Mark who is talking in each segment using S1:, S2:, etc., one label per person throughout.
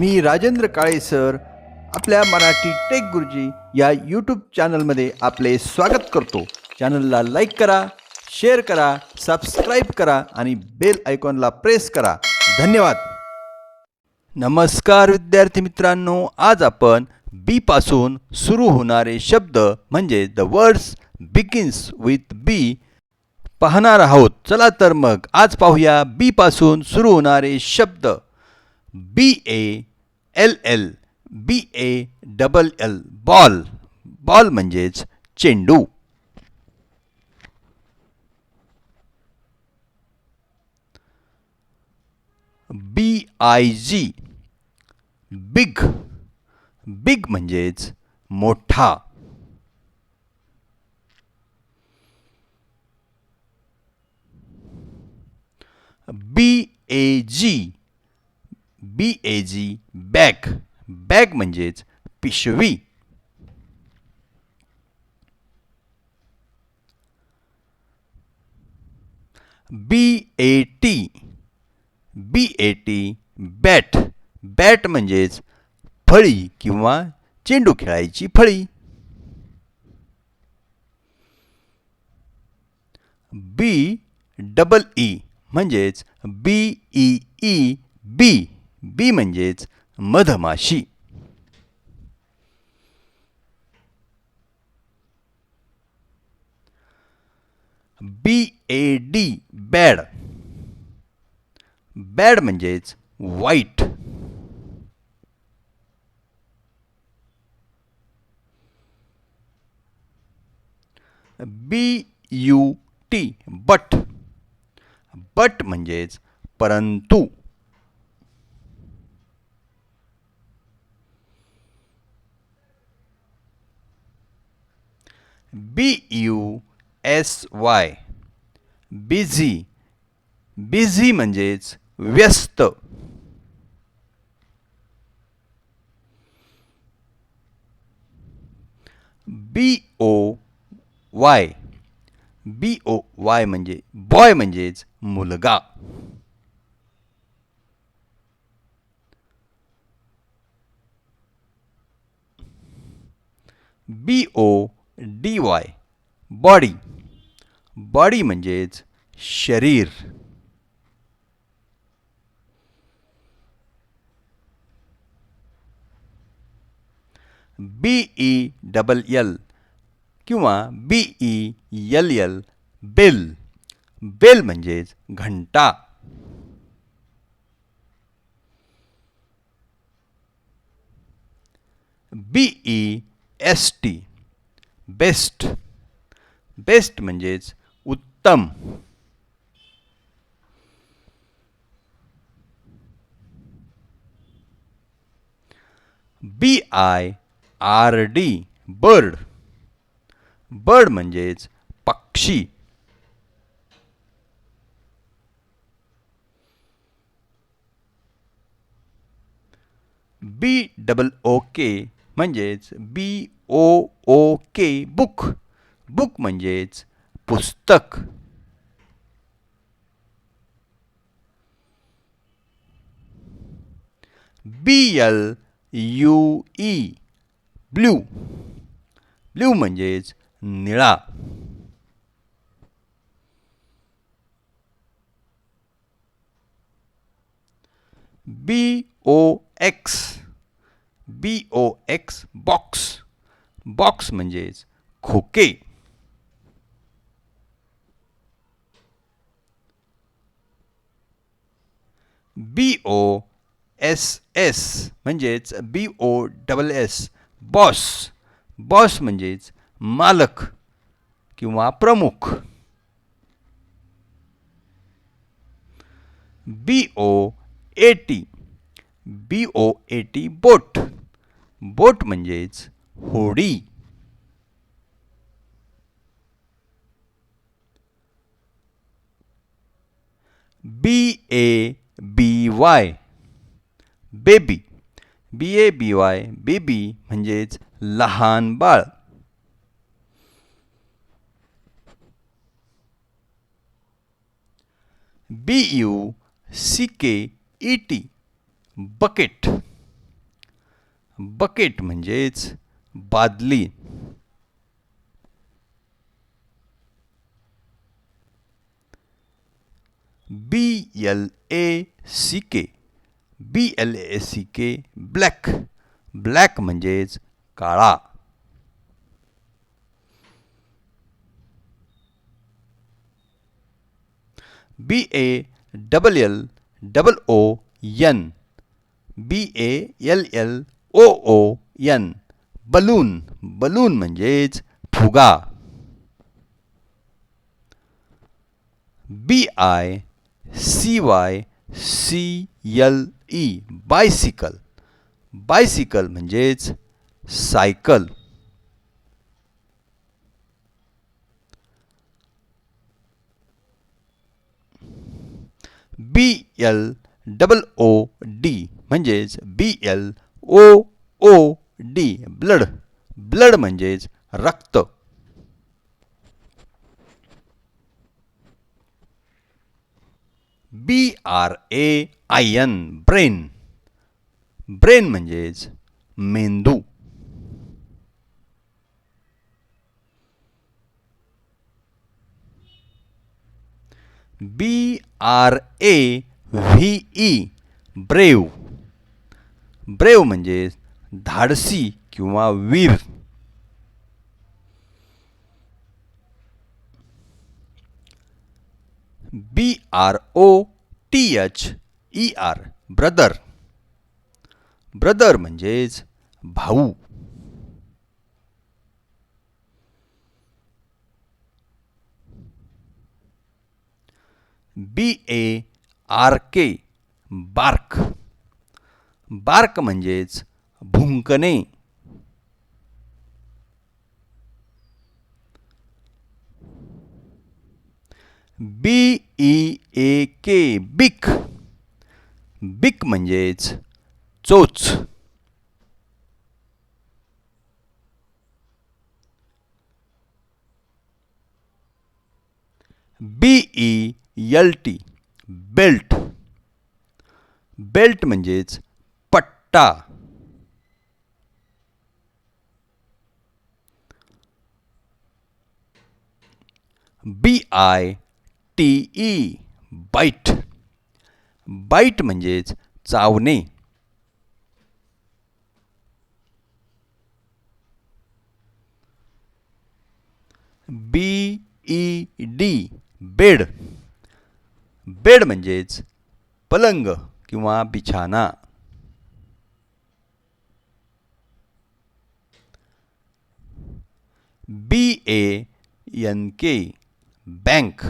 S1: मी Rajendra Kale sir. आपल्या Marathi take गुरुजी या YouTube चॅनलमध्ये आपले स्वागत करतो. चॅनलला लाईक करा शेअर करा सबस्क्राईब करा आणि बेल आयकॉनला प्रेस करा. धन्यवाद. नमस्कार विद्यार्थी मित्रांनो. आज आपण बी पासून सुरू होणारे शब्द म्हणजे the words begins with B पाहणार आहोत. चला तर मग आज पाहूया बी पासून सुरू होणारे शब्द. B A L L B A double L ball ball म्हणजेच चेंडू. B I G big big म्हणजेच मोठा. B A G B A G bag bag म्हणजेच पिशवी. B A T B A T bat bat म्हणजेच फळी किंवा चेंडू खेळायची फळी. बी डबल ई म्हणजेच B E E bee bee म्हणजेच मधमाशी. B A D bad bad म्हणजेच white. B U T but. But म्हणजेच परंतु. B U S Y busy busy म्हणजेच व्यस्त. B O Y B O वाय म्हणजे बॉय म्हणजेच मुलगा. B O D Y body body म्हणजेच शरीर. बी ई डबल एल किंवा B E L L bell bell म्हणजेच घंटा. B E S T best. Best म्हणजेच उत्तम. B I R D bird bird म्हणजेच पक्षी. बी डबल ओ के म्हणजेच बी ओ ओ के बुक बुक म्हणजेच पुस्तक. B L U E blue blue म्हणजेच निळा. B O X B O X box box म्हणजेच खोके. बी ओ एस एस म्हणजेच B O double S boss boss म्हणजेच मालक किंवा प्रमुख. B O A T B O A T boat boat म्हणजेच होडी. B A B Y baby B A B Y baby म्हणजेच लहान बाळ. बी यू सी के ई टी बकेट बकेट म्हणजेच बादली. B L A C K B L A C के black black म्हणजेच काळा. B A double L double O N B A L L O O N balloon balloon म्हणजेच फुगा. B I, C Y, C L E, bicycle. Bicycle म्हणजेच cycle. B L double O, D म्हणजेच B L O O, D, blood. Blood म्हणजेच रक्त. B, R, A I N brain. Brain म्हणजेच मेंदू. B, R, A, V, E, brave. Brave म्हणजेच धाडसी किंवा वीर. B R O T H E R brother brother म्हणजेच भाऊ. B A R K bark bark म्हणजेच भुंकणे बी ई ए के बिक बिक म्हणजेच चोच. B E L T, belt. Belt म्हणजेच पट्टा। B I T E bite bite म्हणजेच चावणे. B E D bed. Bed म्हणजेच पलंग किंवा बिछाना. B A N K bank.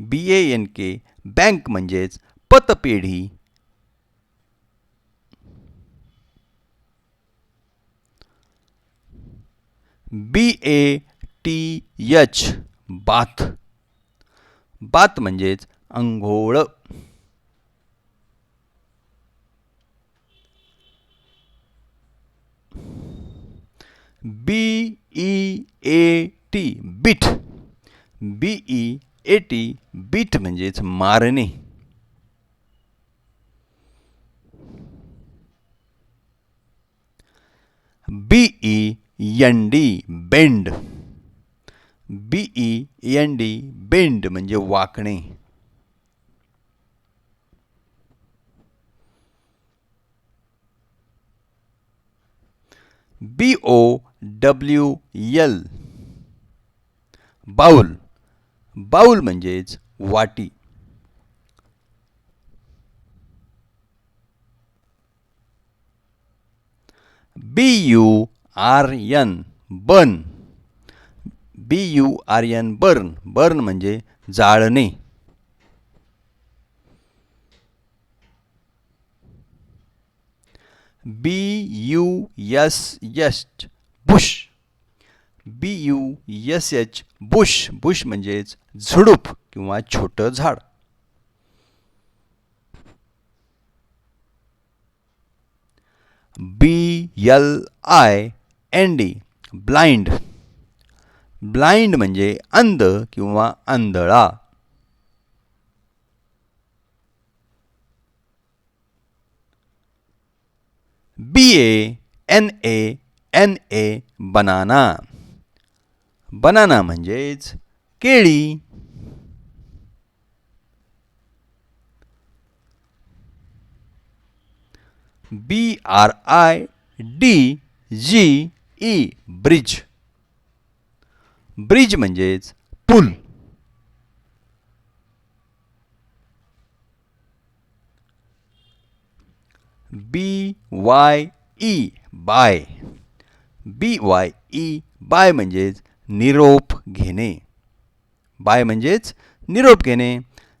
S1: B A N K bank म्हणजेच पतपेढी. B A T H bath bath म्हणजेच अंघोळ. B E A T beat B E A T beat म्हणजेच मारणे. B E N D bend B E N D bend म्हणजे वाकणे. B O W L bowl bowl म्हणजेच वाटी. B U R N bun. B U R N burn. Burn म्हणजे जाळणे. B U S यस्ट bush. B U S H bush. Bush म्हणजेच झुडूप किंवा छोटं झाड. B L I N D blind. Blind म्हणजे अंध किंवा आंधळा. B A N A N A banana banana म्हणजेच केळी. B R I D G E bridge bridge म्हणजेच pool. B Y E bye. B Y E bye म्हणजेच निरोप घेणे. बाय म्हणजेच निरोप घेणे.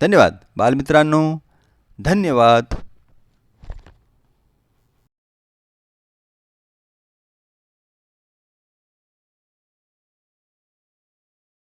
S1: धन्यवाद. बालमित्रांनो धन्यवाद.